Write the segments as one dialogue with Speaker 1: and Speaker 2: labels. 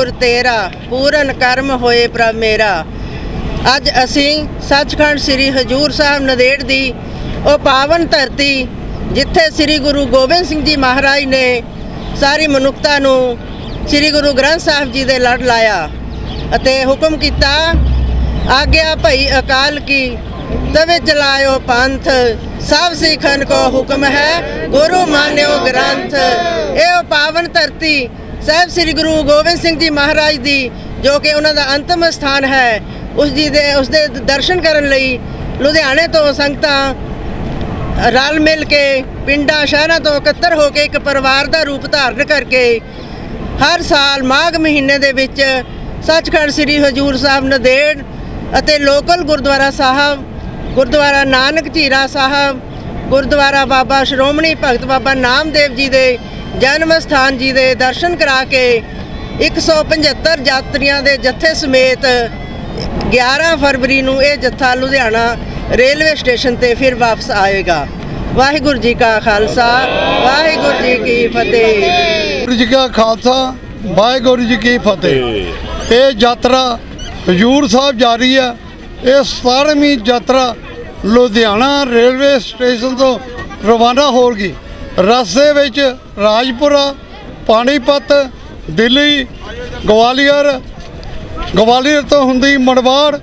Speaker 1: ਗੁਰ ਤੇਰਾ, ਪੂਰਨ ਕਰਮ ਹੋਏ ਪ੍ਰਭ ਮੇਰਾ। ਅੱਜ ਅਸੀਂ ਸੱਚਖੰਡ ਸ੍ਰੀ ਹਜੂਰ ਸਾਹਿਬ ਨਦੇੜ ਦੀ ਉਹ ਪਾਵਨ ਧਰਤੀ, ਜਿੱਥੇ ਸ੍ਰੀ ਗੁਰੂ ਗੋਬਿੰਦ ਸਿੰਘ ਜੀ ਮਹਾਰਾਜ ਨੇ ਸਾਰੀ ਮਨੁੱਖਤਾ ਨੂੰ ਸ੍ਰੀ ਗੁਰੂ ਗ੍ਰੰਥ ਸਾਹਿਬ ਜੀ ਦੇ ਲੜ ਲਾਇਆ ਅਤੇ ਹੁਕਮ ਕੀਤਾ, ਆਗਿਆ ਭਈ ਅਕਾਲ ਕੀ, ਤਵੇ ਚਲਾਇਓ ਪੰਥ, ਸਭ ਸਿੱਖਨ ਕੋ ਹੁਕਮ ਹੈ, ਗੁਰੂ ਮਾਨਿਓ ਗ੍ਰੰਥ। ਇਹ ਪਾਵਨ ਧਰਤੀ ਸਾਹਿਬ ਸ੍ਰੀ ਗੁਰੂ ਗੋਬਿੰਦ ਸਿੰਘ ਜੀ ਮਹਾਰਾਜ ਦੀ ਜੋ ਕਿ ਉਹਨਾਂ ਦਾ ਅੰਤਮ ਸਥਾਨ ਹੈ, ਉਸ ਜੀ ਦੇ ਉਸ ਦੇ ਦਰਸ਼ਨ ਕਰਨ ਲਈ ਲੁਧਿਆਣੇ ਤੋਂ ਸੰਗਤਾਂ ਰਲ ਮਿਲ ਕੇ ਪਿੰਡਾਂ, ਸ਼ਹਿਰਾਂ ਤੋਂ ਇਕੱਤਰ ਹੋ ਕੇ ਇੱਕ ਪਰਿਵਾਰ ਦਾ ਰੂਪ ਧਾਰਨ ਕਰਕੇ ਹਰ ਸਾਲ ਮਾਘ ਮਹੀਨੇ ਦੇ ਵਿੱਚ ਸੱਚਖੰਡ ਸ੍ਰੀ ਹਜੂਰ ਸਾਹਿਬ ਨਦੇੜ ਅਤੇ ਲੋਕਲ ਗੁਰਦੁਆਰਾ ਸਾਹਿਬ, ਗੁਰਦੁਆਰਾ ਨਾਨਕ ਝੀਰਾ ਸਾਹਿਬ, ਗੁਰਦੁਆਰਾ ਬਾਬਾ ਸ਼੍ਰੋਮਣੀ ਭਗਤ ਬਾਬਾ ਨਾਮਦੇਵ ਜੀ ਦੇ ਜਨਮ ਸਥਾਨ ਜੀ ਦੇ ਦਰਸ਼ਨ ਕਰਾ ਕੇ 175 ਯਾਤਰੀਆਂ ਦੇ ਜੱਥੇ ਸਮੇਤ 11 ਫਰਵਰੀ ਨੂੰ ਇਹ ਜੱਥਾ ਲੁਧਿਆਣਾ ਰੇਲਵੇ ਸਟੇਸ਼ਨ ਤੇ ਫਿਰ ਵਾਪਸ ਆਏਗਾ। ਵਾਹਿਗੁਰੂ ਜੀ ਕਾ ਖਾਲਸਾ, ਵਾਹਿਗੁਰੂ ਜੀ ਕੀ ਫਤਿਹ।
Speaker 2: ਵਾਹਿਗੁਰੂ ਜੀ ਕਾ ਖਾਲਸਾ, ਵਾਹਿਗੁਰੂ ਜੀ ਕੀ ਫਤਿਹ। ਇਹ ਯਾਤਰਾ ਹਜੂਰ ਸਾਹਿਬ ਜਾ ਰਹੀ ਹੈ। ਇਹ 17ਵੀਂ ਯਾਤਰਾ ਲੁਧਿਆਣਾ ਰੇਲਵੇ ਸਟੇਸ਼ਨ ਤੋਂ ਰਵਾਨਾ ਹੋਵੇਗੀ ਰਸਤੇ ਵਿੱਚ ਰਾਜਪੁਰਾ, ਪਾਣੀਪਤ, ਦਿੱਲੀ, ਗਵਾਲੀਅਰ ਗਵਾਲੀਅਰ ਤੋਂ ਹੁੰਦੀ ਮੜਵਾੜ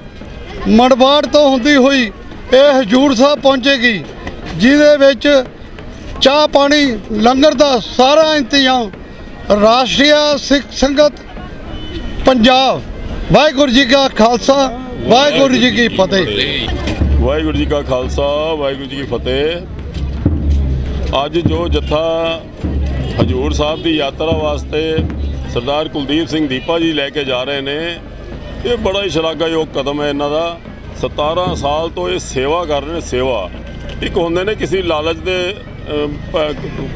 Speaker 2: ਮੜਵਾੜ ਤੋਂ ਹੁੰਦੀ ਹੋਈ ਇਹ ਹਜੂਰ ਸਾਹਿਬ ਪਹੁੰਚੇਗੀ, ਜਿਹਦੇ ਵਿੱਚ ਚਾਹ ਪਾਣੀ ਲੰਗਰ ਦਾ ਸਾਰਾ ਇੰਤਜ਼ਾਮ, ਰਾਸ਼ਟਰੀ ਸਿੱਖ ਸੰਗਤ, ਪੰਜਾਬ। ਵਾਹਿਗੁਰੂ ਜੀ ਕਾ ਖਾਲਸਾ, ਵਾਹਿਗੁਰੂ ਜੀ ਕੀ ਫਤਿਹ।
Speaker 3: ਵਾਹਿਗੁਰੂ ਜੀ ਕਾ ਖਾਲਸਾ, ਵਾਹਿਗੁਰੂ ਜੀ ਕੀ ਫਤਿਹ। ਅੱਜ ਜੋ ਜੱਥਾ ਹਜੂਰ ਸਾਹਿਬ ਦੀ ਯਾਤਰਾ ਵਾਸਤੇ ਸਰਦਾਰ ਕੁਲਦੀਪ ਸਿੰਘ ਦੀਪਾ ਜੀ ਲੈ ਕੇ ਜਾ ਰਹੇ ਨੇ, ਇਹ ਬੜਾ ਹੀ ਸ਼ਲਾਘਾਯੋਗ ਕਦਮ ਹੈ ਇਹਨਾਂ ਦਾ। 17 ਸਾਲ ਤੋਂ ਇਹ ਸੇਵਾ ਕਰ ਰਹੇ ਨੇ, ਸੇਵਾ। ਇੱਕ ਹੁੰਦੇ ਨੇ ਕਿਸੇ ਲਾਲਚ ਦੇ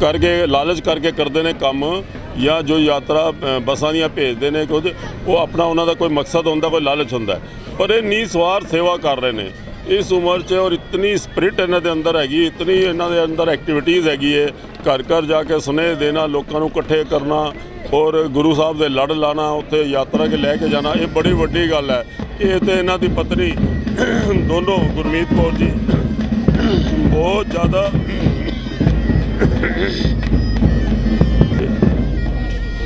Speaker 3: ਕਰਕੇ, ਲਾਲਚ ਕਰਕੇ ਕਰਦੇ ਨੇ ਕੰਮ, ਜਾਂ ਜੋ ਯਾਤਰਾ ਬੱਸਾਂ ਦੀਆਂ ਭੇਜਦੇ ਨੇ ਕੁਝ, ਉਹ ਆਪਣਾ ਉਹਨਾਂ ਦਾ ਕੋਈ ਮਕਸਦ ਹੁੰਦਾ, ਕੋਈ ਲਾਲਚ ਹੁੰਦਾ। ਪਰ ਇਹ ਨਿਸਵਾਰ ਸੇਵਾ ਕਰ ਰਹੇ ਨੇ। ਇਸ ਉਮਰ 'ਚ ਔਰ ਇਤਨੀ ਸਪਿਰਿਟ ਇਹਨਾਂ ਦੇ ਅੰਦਰ ਹੈਗੀ, ਇਤਨੀ ਇਹਨਾਂ ਦੇ ਅੰਦਰ ਐਕਟੀਵਿਟੀਜ਼ ਹੈਗੀ ਹੈ ਘਰ ਘਰ ਜਾ ਕੇ ਸੁਨੇਹੇ ਦੇਣਾ, ਲੋਕਾਂ ਨੂੰ ਇਕੱਠੇ ਕਰਨਾ ਔਰ ਗੁਰੂ ਸਾਹਿਬ ਦੇ ਲੜ ਲਾਣਾ, ਉੱਥੇ ਯਾਤਰਾ ਕੇ ਲੈ ਕੇ ਜਾਣਾ, ਇਹ ਬੜੀ ਵੱਡੀ ਗੱਲ ਹੈ। ਇਹ ਤੇ ਇਹਨਾਂ ਦੀ ਪਤਨੀ ਦੋਨੋਂ ਗੁਰਮੀਤ ਕੌਰ ਜੀ ਬਹੁਤ ਜ਼ਿਆਦਾ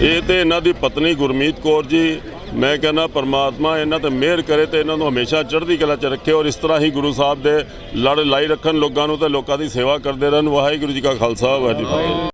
Speaker 3: ਇਹ ਤੇ ਇਹਨਾਂ ਦੀ ਪਤਨੀ ਗੁਰਮੀਤ ਕੌਰ ਜੀ ਮੈਂ ਕਹਿੰਦਾ ਪਰਮਾਤਮਾ ਇਹਨਾਂ ਤੇ ਮਿਹਰ ਕਰੇ ਤੇ ਇਹਨਾਂ ਨੂੰ ਹਮੇਸ਼ਾ ਚੜ੍ਹਦੀ ਕਲਾ 'ਚ ਰੱਖੇ ਔਰ ਇਸ ਤਰ੍ਹਾਂ ਹੀ ਗੁਰੂ ਸਾਹਿਬ ਦੇ ਲੜ ਲਾਈ ਰੱਖਣ ਲੋਕਾਂ ਨੂੰ ਤੇ ਲੋਕਾਂ ਦੀ ਸੇਵਾ ਕਰਦੇ ਰਹਿਣ। ਵਾਹਿਗੁਰੂ ਜੀ ਕਾ ਖਾਲਸਾ, ਵਾਹਿਗੁਰੂ ਜੀ